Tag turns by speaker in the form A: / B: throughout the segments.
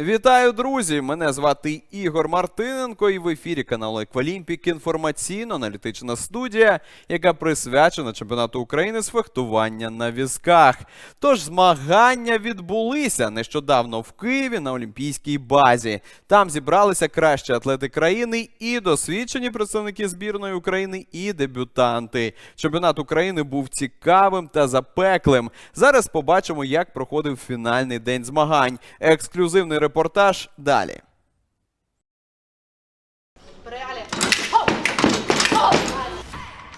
A: Вітаю, друзі! Мене звати Ігор Мартиненко, і в ефірі каналу Еквалімпік інформаційно-аналітична студія, яка присвячена чемпіонату України з фехтування на візках. Тож змагання відбулися нещодавно в Києві на Олімпійській базі. Там зібралися кращі атлети країни і досвідчені представники збірної України, і дебютанти. Чемпіонат України був цікавим та запеклим. Зараз побачимо, як проходив фінальний день змагань. Ексклюзивний репортаж далі.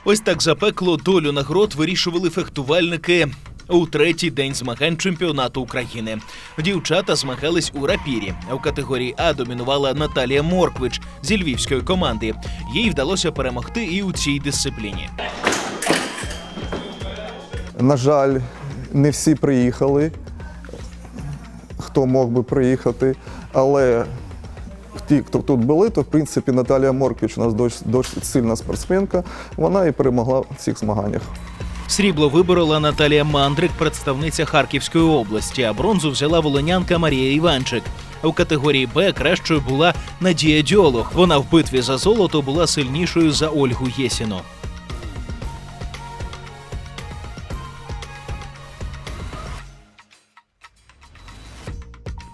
B: Ось так запекло долю нагород вирішували фехтувальники. У третій день змагань чемпіонату України дівчата змагались у рапірі. А в категорії А домінувала Наталія Морквич зі львівської команди. Їй вдалося перемогти і у цій дисципліні.
C: На жаль, не всі приїхали, хто мог би приїхати, але ті, хто тут були, то в принципі Наталія Морквіч у нас досить, досить сильна спортсменка. Вона і перемогла в цих змаганнях.
B: Срібло виборола Наталія Мандрик, представниця Харківської області, а бронзу взяла волонянка Марія Іванчик. У категорії Б кращою була Надія Дьолох. Вона в битві за золото була сильнішою за Ольгу Єсіну.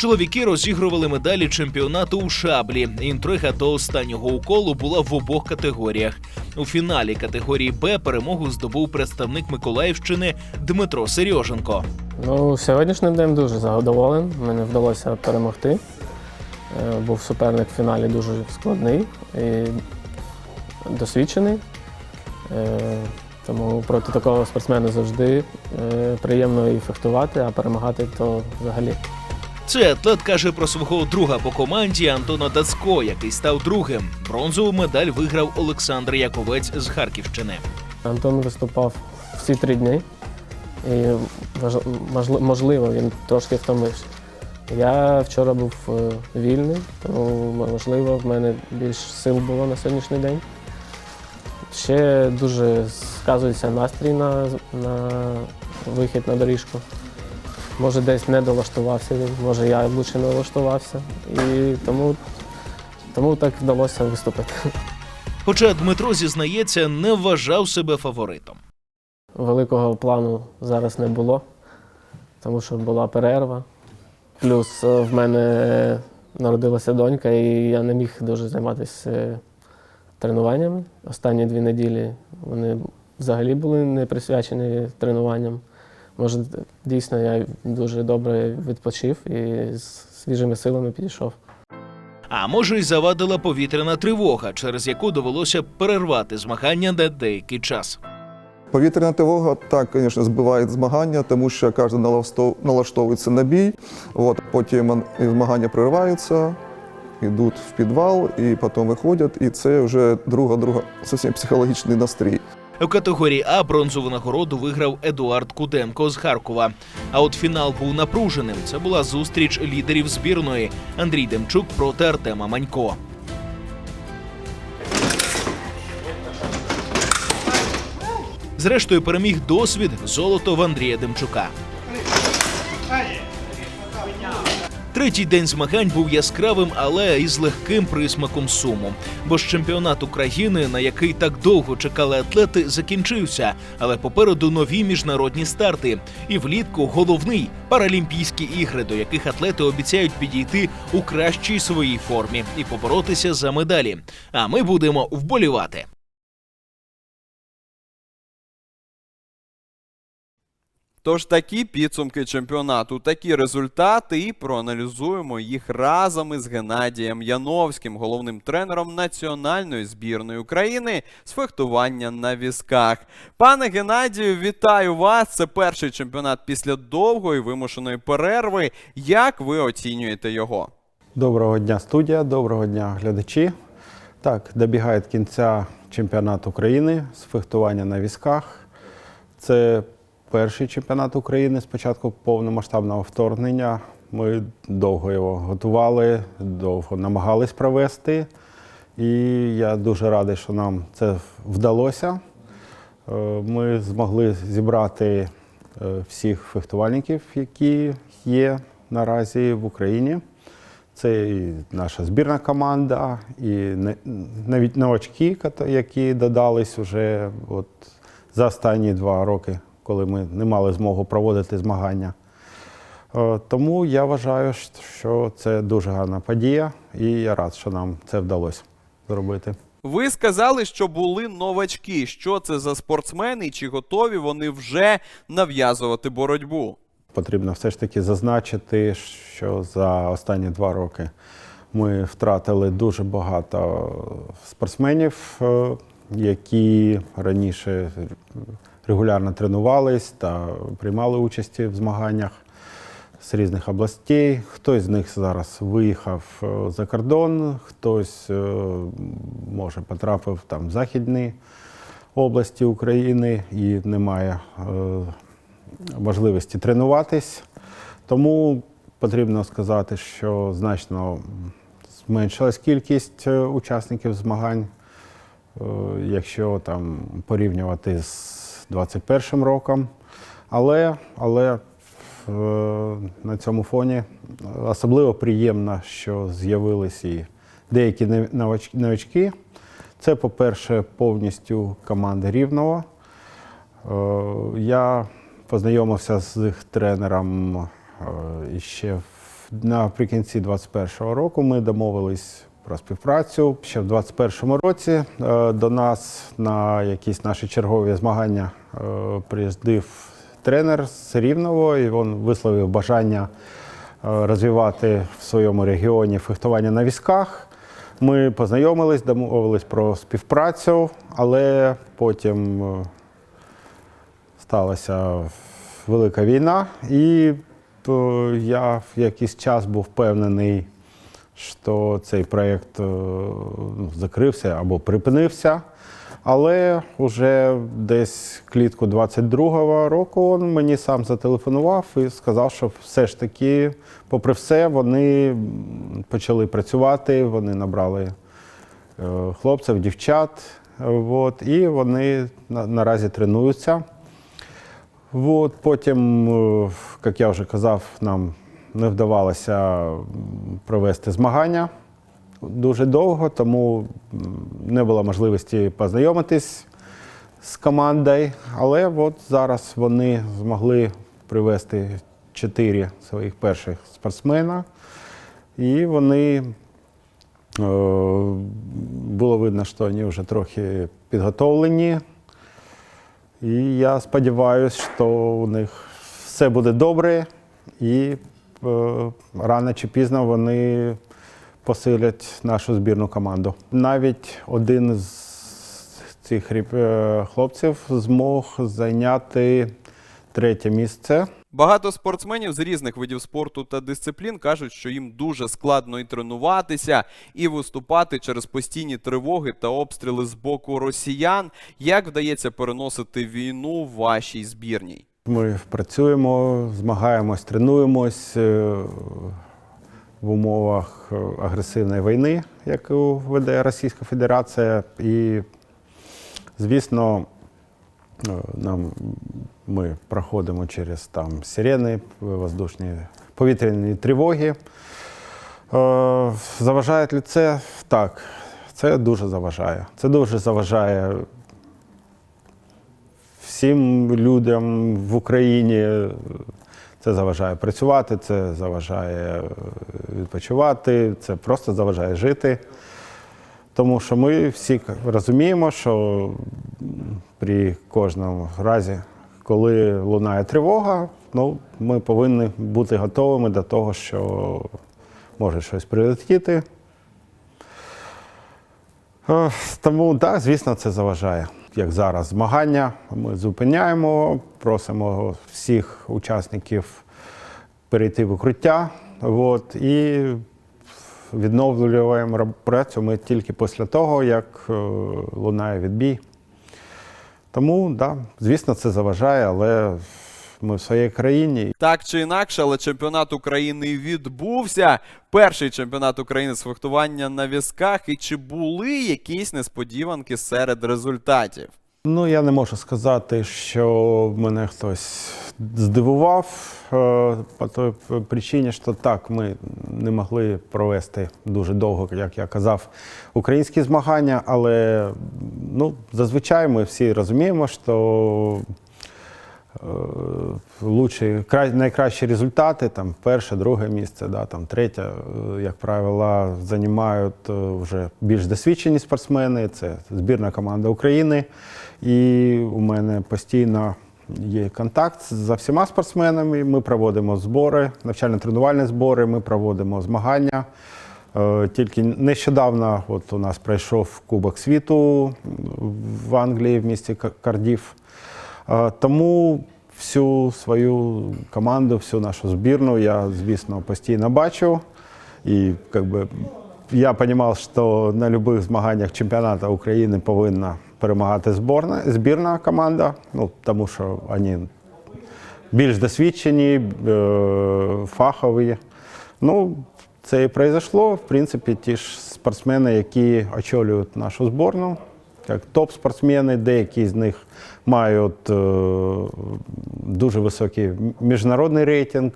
B: Чоловіки розігрували медалі чемпіонату у шаблі. Інтрига до останнього уколу була в обох категоріях. У фіналі категорії Б перемогу здобув представник Миколаївщини Дмитро Сереженко.
D: Ну, сьогоднішнім днем дуже задоволений. Мені вдалося перемогти. Е, Був суперник в фіналі дуже складний і досвідчений. Е, Тому проти такого спортсмена завжди е, приємно і фехтувати, а перемагати то взагалі.
B: Цей атлет каже про свого друга по команді Антона Дацько, який став другим. Бронзову медаль виграв Олександр Яковець з Харківщини.
D: Антон виступав всі три дні, і можливо, він трошки втомився. Я вчора був е, вільний, тому можливо в мене більш сил було на сьогоднішній день. Ще дуже сказується настрій на, на вихід на доріжку. Може, десь не долаштувався може я лучше не долаштувався. І тому, тому так вдалося виступити.
B: Хоча Дмитро зізнається, не вважав себе фаворитом.
D: Великого плану зараз не було, тому що була перерва. Плюс е, в мене народилася донька, і я не міг дуже займатися е, тренуваннями. Останні дві неділі вони взагалі були не присвячені тренуванням. Може, дійсно я дуже добре відпочив і з свіжими силами підійшов.
B: А може, й завадила повітряна тривога, через яку довелося перервати змагання на деякий час.
C: Повітряна тривога так, звісно, збиває змагання, тому що кожен налаштовується на бій. От, потім змагання прориваються, йдуть в підвал і потім виходять. І це вже друга, друга зовсім психологічний настрій.
B: У категорії А бронзову нагороду виграв Едуард Куденко з Харкова. А от фінал був напруженим. Це була зустріч лідерів збірної Андрій Демчук проти Артема Манько. Зрештою переміг досвід золото в Андрія Демчука. Третій день змагань був яскравим, але із легким присмаком суму. Бо ж чемпіонат України, на який так довго чекали атлети, закінчився. Але попереду нові міжнародні старти. І влітку головний паралімпійські ігри, до яких атлети обіцяють підійти у кращій своїй формі і поборотися за медалі. А ми будемо вболівати.
A: Тож такі підсумки чемпіонату, такі результати, і проаналізуємо їх разом із Геннадієм Яновським, головним тренером національної збірної України з фехтування на візках. Пане Геннадію, вітаю вас! Це перший чемпіонат після довгої вимушеної перерви. Як ви оцінюєте його?
E: Доброго дня, студія, доброго дня, глядачі. Так, добігає кінця чемпіонат України з фехтування на візках. Це перший чемпіонат України з початку повномасштабного вторгнення. Ми довго його готували, довго намагались провести. І я дуже радий, що нам це вдалося. Е, Ми змогли зібрати е, всіх фехтувальників, які є наразі в Україні. Це і наша збірна команда, і навіть новачки, які додались уже от за останні два роки, коли ми не мали змогу проводити змагання. Е, Тому я вважаю, що це дуже гарна подія, і я рад, що нам це вдалося зробити.
A: Ви сказали, що були новачки. Що це за спортсмени і чи готові вони вже нав'язувати боротьбу?
E: Потрібно все ж таки зазначити, що за останні два роки ми втратили дуже багато спортсменів, е, які раніше регулярно тренувались та приймали участь в змаганнях з різних областей. Хтось з них зараз виїхав е, за кордон, хтось е, може потрапив там в західні області України і немає е, можливості тренуватись. Тому потрібно сказати, що значно зменшилась кількість учасників змагань, якщо там порівнювати з 21 роком. Але, але е, на цьому фоні особливо приємно, що з'явились і деякі новач- новачки. Це, по-перше, повністю команда Рівного. Е, Я познайомився з їх тренером е, ще наприкінці 21-го року. Ми домовились про співпрацю. Ще в 21-му році е, до нас на якісь наші чергові змагання е, приїздив тренер з Рівного, і він висловив бажання е, розвивати в своєму регіоні фехтування на візках. Ми познайомились, домовились про співпрацю, але потім сталася велика війна, і я в якийсь час був впевнений, що цей проєкт е, ну, закрився або припинився. Але вже десь клітку 22-го року він мені сам зателефонував і сказав, що все ж таки, попри все, вони почали працювати, вони набрали е, хлопців, дівчат, от, і вони на- наразі тренуються. От, потім, е, як я вже казав, нам не вдавалося провести змагання дуже довго, тому не було можливості познайомитись з командою. Але от зараз вони змогли привезти чотири своїх перших спортсмена, і вони е, було видно, що вони вже трохи підготовлені. І я сподіваюся, що у них все буде добре, і рано чи пізно вони посилять нашу збірну команду. Навіть один з цих е, хлопців змог зайняти третє місце.
A: Багато спортсменів з різних видів спорту та дисциплін кажуть, що їм дуже складно і тренуватися, і виступати через постійні тривоги та обстріли з боку росіян. Як вдається переносити війну в вашій збірній?
E: Ми працюємо, змагаємось, тренуємось е, в умовах е, агресивної війни, яку веде Російська Федерація. І, звісно, е, нам ми проходимо через там сирени, воздушні повітряні тривоги. Заважає ли це? Так, це дуже заважає. Це дуже заважає всім людям в Україні. Це заважає працювати, це заважає е, відпочивати, це просто заважає жити. Тому що ми всі розуміємо, що при кожному разі, коли лунає тривога, ну, ми повинні бути готовими до того, що може щось прилетіти. Е, Тому, так, звісно, це заважає. Як зараз змагання, ми зупиняємо, просимо всіх учасників перейти в укриття. От, і відновлюємо працю ми тільки після того, як е, лунає відбій. Тому, да, звісно, це заважає, але ми в своїй країні
A: Так чи інакше, але чемпіонат України відбувся. Перший чемпіонат України з фехтування на візках. І чи були якісь несподіванки серед результатів?
E: Ну, я не можу сказати, що мене хтось здивував е, по той причині, що так, ми не могли провести дуже довго, як я казав, українські змагання, але ну, зазвичай ми всі розуміємо, що лучші, кра- найкращі результати, там перше, друге місце, да, там третє, е, як правило, займають е, вже більш досвідчені спортсмени. Це збірна команда України. І у мене постійно є контакт за всіма спортсменами. Ми проводимо збори, навчально-тренувальні збори, ми проводимо змагання. Е, Тільки нещодавно от у нас пройшов Кубок світу в Англії в місті Ка- Кардіф. Е, Тому всю свою команду, всю нашу збірну я, звісно, постійно бачу. І бы, я розумів, що на будь-яких змаганнях чемпіонату України повинна перемагати зборна, збірна команда, ну, тому що вони більш досвідчені, е, фахові. Ну, це і произошло. В принципі, ті ж спортсмени, які очолюють нашу зборну, як топ-спортсмени, деякі з них мають е, дуже високий міжнародний рейтинг.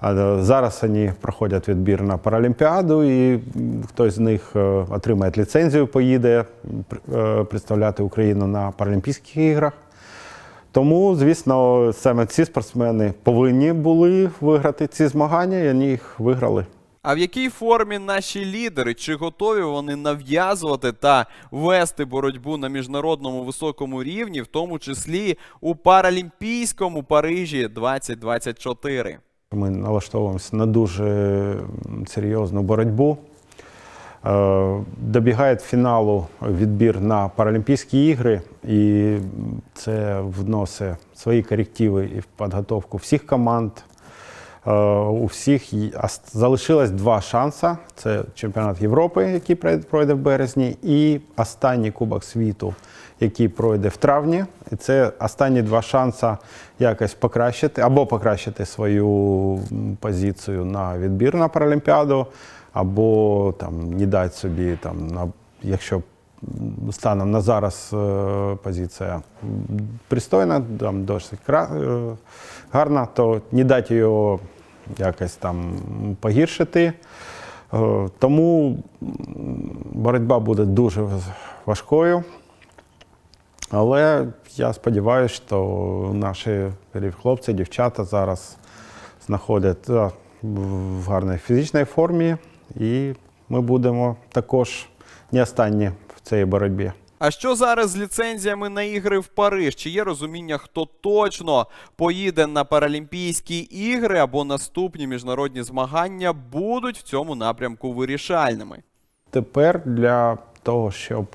E: А е, зараз вони проходять відбір на Паралімпіаду, і хтось з них е, отримає ліцензію, поїде представляти Україну на Паралімпійських іграх. Тому, звісно, саме ці спортсмени повинні були виграти ці змагання, і вони їх виграли.
A: А в якій формі наші лідери? Чи готові вони нав'язувати та вести боротьбу на міжнародному високому рівні, в тому числі у Паралімпійському Парижі 2024?
E: Ми налаштовуємося на дуже серйозну боротьбу. Е, Добігає фіналу відбір на Паралімпійські ігри, і це вносить свої корективи і в підготовку всіх команд. Е, У всіх залишилось два шанси: це чемпіонат Європи, який пройде- пройде в березні, і останній Кубок світу, який пройде в травні. І це останні два шанси якось покращити або покращити свою позицію на відбір на Паралімпіаду, або там не дати собі там на якщо станом на зараз е, позиція пристойна, там досить е, гарна, то не дати його якось там погіршити. Е, Тому боротьба буде дуже важкою. Але я сподіваюся, що наші хлопці, дівчата зараз знаходяться в гарній фізичній формі, і ми будемо також не останні в цій боротьбі.
A: А що зараз з ліцензіями на ігри в Париж? Чи є розуміння, хто точно поїде на Паралімпійські ігри або наступні міжнародні змагання будуть в цьому напрямку вирішальними?
E: Тепер для того, щоб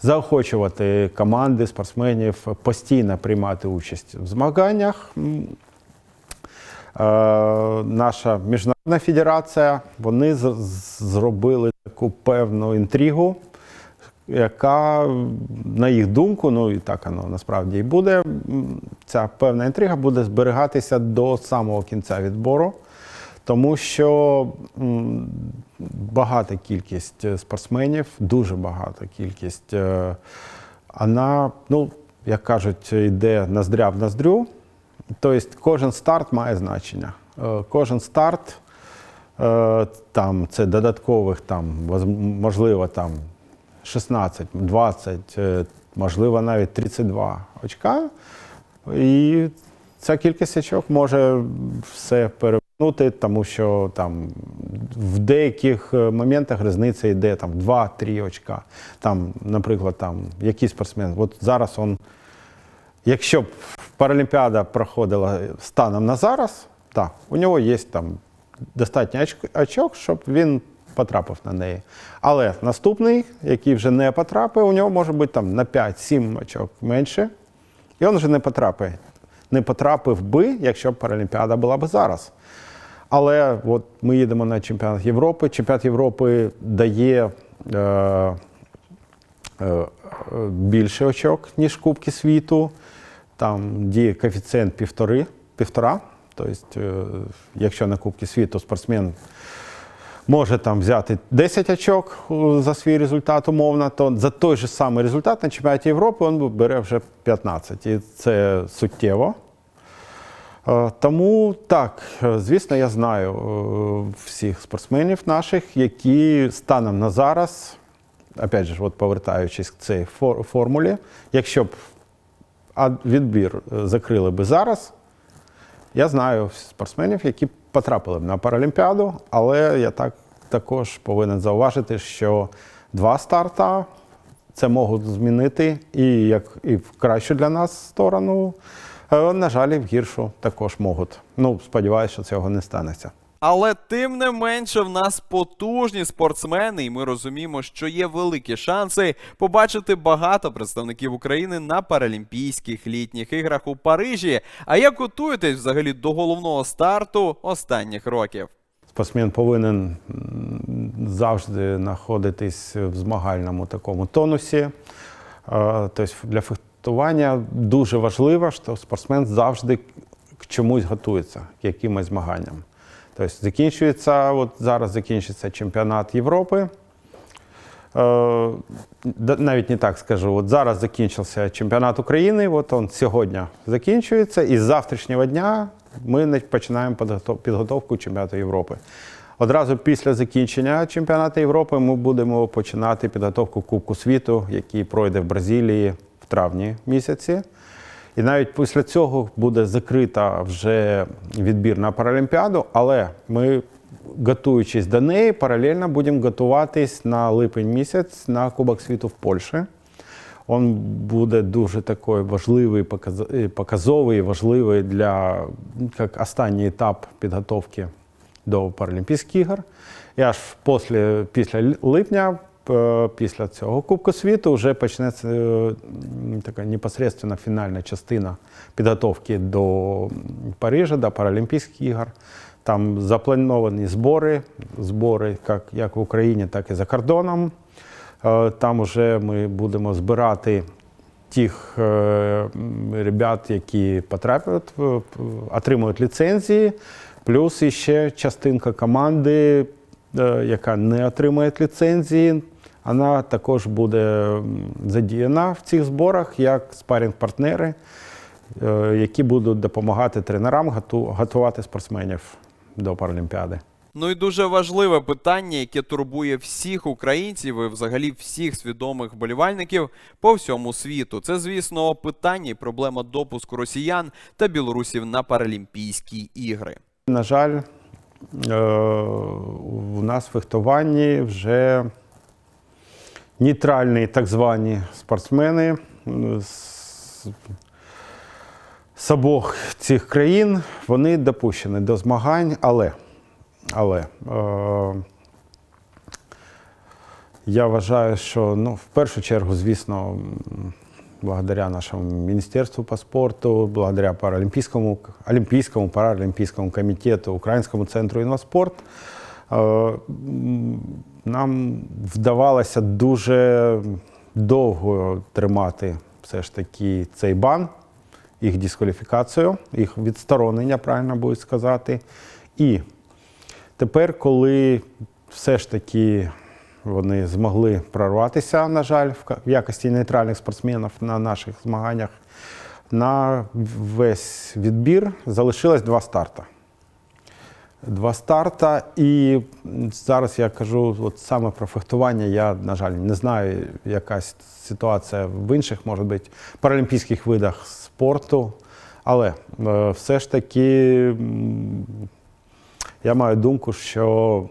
E: заохочувати команди, спортсменів постійно приймати участь в змаганнях, е, наша міжнародна федерація вони зробили таку певну інтригу, яка, на їх думку, ну і так воно насправді і буде. Ця певна інтрига буде зберігатися до самого кінця відбору. Тому що багата кількість е, спортсменів, дуже багата кількість, е, вона, ну, як кажуть, йде ноздря в ноздрю. Тобто кожен старт має значення. Е, Кожен старт, там, це додаткових, там, можливо, там 16, 20, е, можливо, навіть 32 очка. І ця кількість очок може все перевернути, тому що там в деяких е, моментах різниця йде там 2-3 очка. Там, наприклад, там який спортсмен. От зараз он, якщо б Паралімпіада проходила станом на зараз, так, у нього є там достатньо очок, щоб він потрапив на неї. Але наступний, який вже не потрапив, у нього може бути там на 5-7 очок менше. І він вже не потрапить. Не потрапив би, якщо б Паралімпіада була б зараз. Але от ми їдемо на чемпіонат Європи. Чемпіонат Європи дає е, е, більше очок, ніж Кубки світу. Там діє коефіцієнт півтори, півтора. Тобто, е, якщо на Кубки світу спортсмен може там взяти 10 очок е, за свій результат умовно, то за той же самий результат на чемпіонаті Європи він бере вже 15. І це суттєво. Е, Тому так, е, звісно, я знаю всіх спортсменів наших, які станом на зараз, опять же, от повертаючись к цій формулі, якщо б відбір закрили би зараз, я знаю спортсменів, які потрапили б на Паралімпіаду, але я так також повинен зауважити, що два старта це можуть змінити і як і в кращу для нас сторону, е, на жаль, і в гіршу також можуть. Ну, сподіваюся, що цього не станеться.
A: Але тим не менше, в нас потужні спортсмени, і ми розуміємо, що є великі шанси побачити багато представників України на Паралімпійських літніх іграх у Парижі. А як готуєтесь взагалі до головного старту останніх років?
E: Спортсмен повинен завжди знаходитись в змагальному такому тонусі. Е, Тобто для фехтування дуже важливо, що спортсмен завжди к чомусь готується, к якимось змаганням. Тобто закінчується, от зараз закінчиться чемпіонат Європи. Е, Навіть не так скажу. От зараз закінчився чемпіонат України, от він сьогодні закінчується, і з завтрашнього дня ми починаємо підготовку чемпіонату Європи. Одразу після закінчення чемпіонату Європи ми будемо починати підготовку Кубку світу, який пройде в Бразилії в травні місяці. І навіть після цього буде закрита вже відбір на Паралімпіаду, але ми, готуючись до неї, паралельно будемо готуватись на липень місяць на Кубок світу в Польщі. Він буде дуже такий важливий, е, показовий, важливий для як останній етап підготовки до Паралімпійських ігор. І аж після, після липня, е, після цього Кубку світу, вже почнеться е, така непосередньо фінальна частина підготовки до Парижа, до Паралімпійських ігор. Там заплановані збори, збори як, як в Україні, так і за кордоном. Е, Там вже ми будемо збирати тих е, ребят, які потрапляють, отримують ліцензії, плюс іще частинка команди, е, яка не отримує ліцензії, вона також буде задіяна в цих зборах як спарінг-партнери, які будуть допомагати тренерам готувати спортсменів до Паралімпіади.
A: Ну і дуже важливе питання, яке турбує всіх українців і взагалі всіх свідомих вболівальників по всьому світу. Це, звісно, питання і проблема допуску росіян та білорусів на Паралімпійські ігри.
E: На жаль, е, у нас в фехтуванні вже нейтральні так звані спортсмени з обох цих країн вони допущені до змагань, але, але е, я вважаю, що ну, в першу чергу, звісно, благодаря нашему Министерству по спорту, благодаря Паралимпийскому, Олимпийскому, Паралимпийскому комитету, Українському центру «Інваспорт», е, нам вдавалося дуже довго тримати все ж таки цей бан, їх дискваліфікацію, їх відсторонення, правильно буде сказати. І Тепер, коли все ж таки вони змогли прорватися, на жаль, в якості нейтральних спортсменів на наших змаганнях, на весь відбір залишилось два старта. Два старта, і зараз я кажу от саме про фехтування. Я, на жаль, не знаю, якась ситуація в інших, може бути, паралімпійських видах спорту. Але е, все ж таки я маю думку, що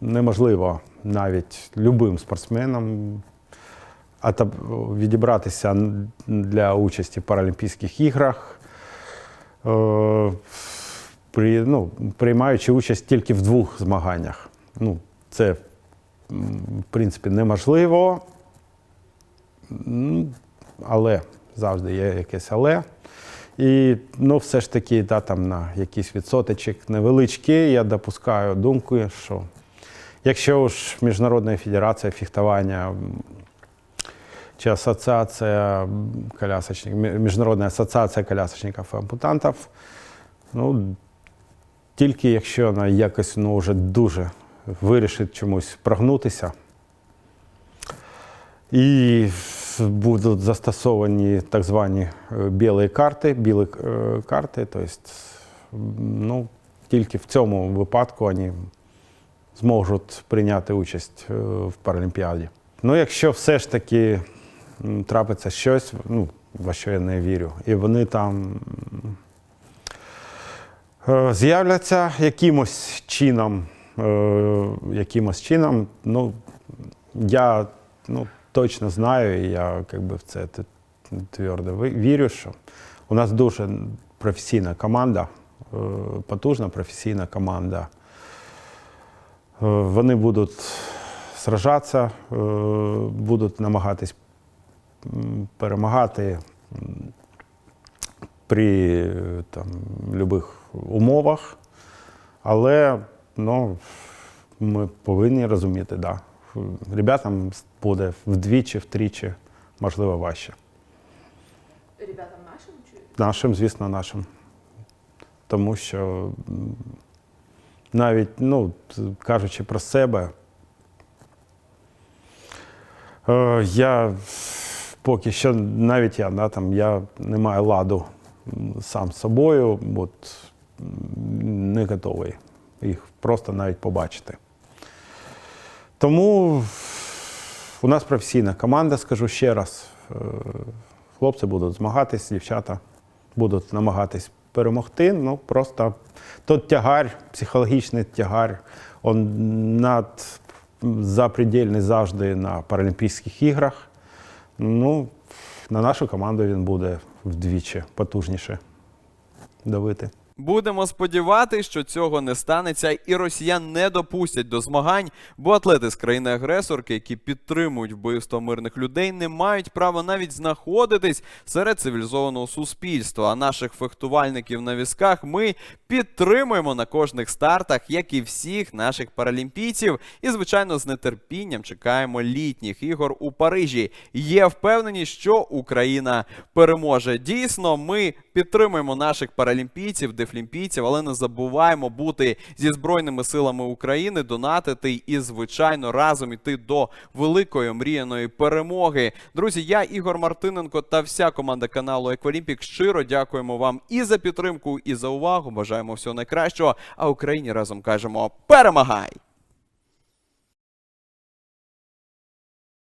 E: неможливо навіть любим спортсменам відібратися для участі в Паралімпійських іграх, е, при, ну, приймаючи участь тільки в двох змаганнях. Ну, це, в принципі, неможливо, але завжди є якесь але. І ну, все ж таки, да, там на якийсь відсоточок невеличкий, я допускаю думку, що якщо ж Міжнародна федерація фехтування чи асоціація колясочників, Міжнародна асоціація колясочників і ампутантів, ну, тільки якщо вона якось ну, вже дуже вирішить чомусь прогнутися. І будуть застосовані так звані е, білі карти, білі е, карти. Тобто, ну, тільки в цьому випадку вони зможуть прийняти участь е, в Паралімпіаді. Ну, якщо все ж таки трапиться щось, ну, во що я не вірю, і вони там з'являться якимось чином, якимось чином, ну, я ну, точно знаю, і я как би, в це твердо вірю, що у нас дуже професійна команда, е, потужна професійна команда. Е, Вони будуть сражатися, е, будуть намагатись перемагати при там, будь-яких умовах. Але ну, ми повинні розуміти, да. Ребятам буде вдвічі, втричі, можливо, важче.
F: Ребятам нашим чи
E: Нашим, звісно, нашим. Тому що навіть, ну, кажучи про себе, е, я поки що, навіть я, да, там, я не маю ладу сам з собою, от, не готовий їх просто навіть побачити. Тому у нас професійна команда, скажу ще раз. Е, Хлопці будуть змагатись, дівчата будуть намагатись перемогти. Ну просто тот тягар, психологічний тягар, он над запредельний завжди на Паралімпійських іграх. Ну, на нашу команду він буде вдвічі потужніше давити.
A: Будемо сподіватися, що цього не станеться, і росіян не допустять до змагань, бо атлети з країни-агресорки, які підтримують вбивство мирних людей, не мають права навіть знаходитись серед цивілізованого суспільства. А наших фехтувальників на візках ми підтримуємо на кожних стартах, як і всіх наших паралімпійців. І, звичайно, з нетерпінням чекаємо літніх ігор у Парижі. Є впевненість, що Україна переможе. Дійсно, ми підтримуємо наших паралімпійців, дефлімпійців, але не забуваємо бути зі збройними силами України, донатити і, звичайно, разом іти до великої мріяної перемоги. Друзі, я Ігор Мартиненко та вся команда каналу Еквалімпік щиро дякуємо вам і за підтримку, і за увагу. Бажаємо всього найкращого. А Україні разом кажемо перемагай!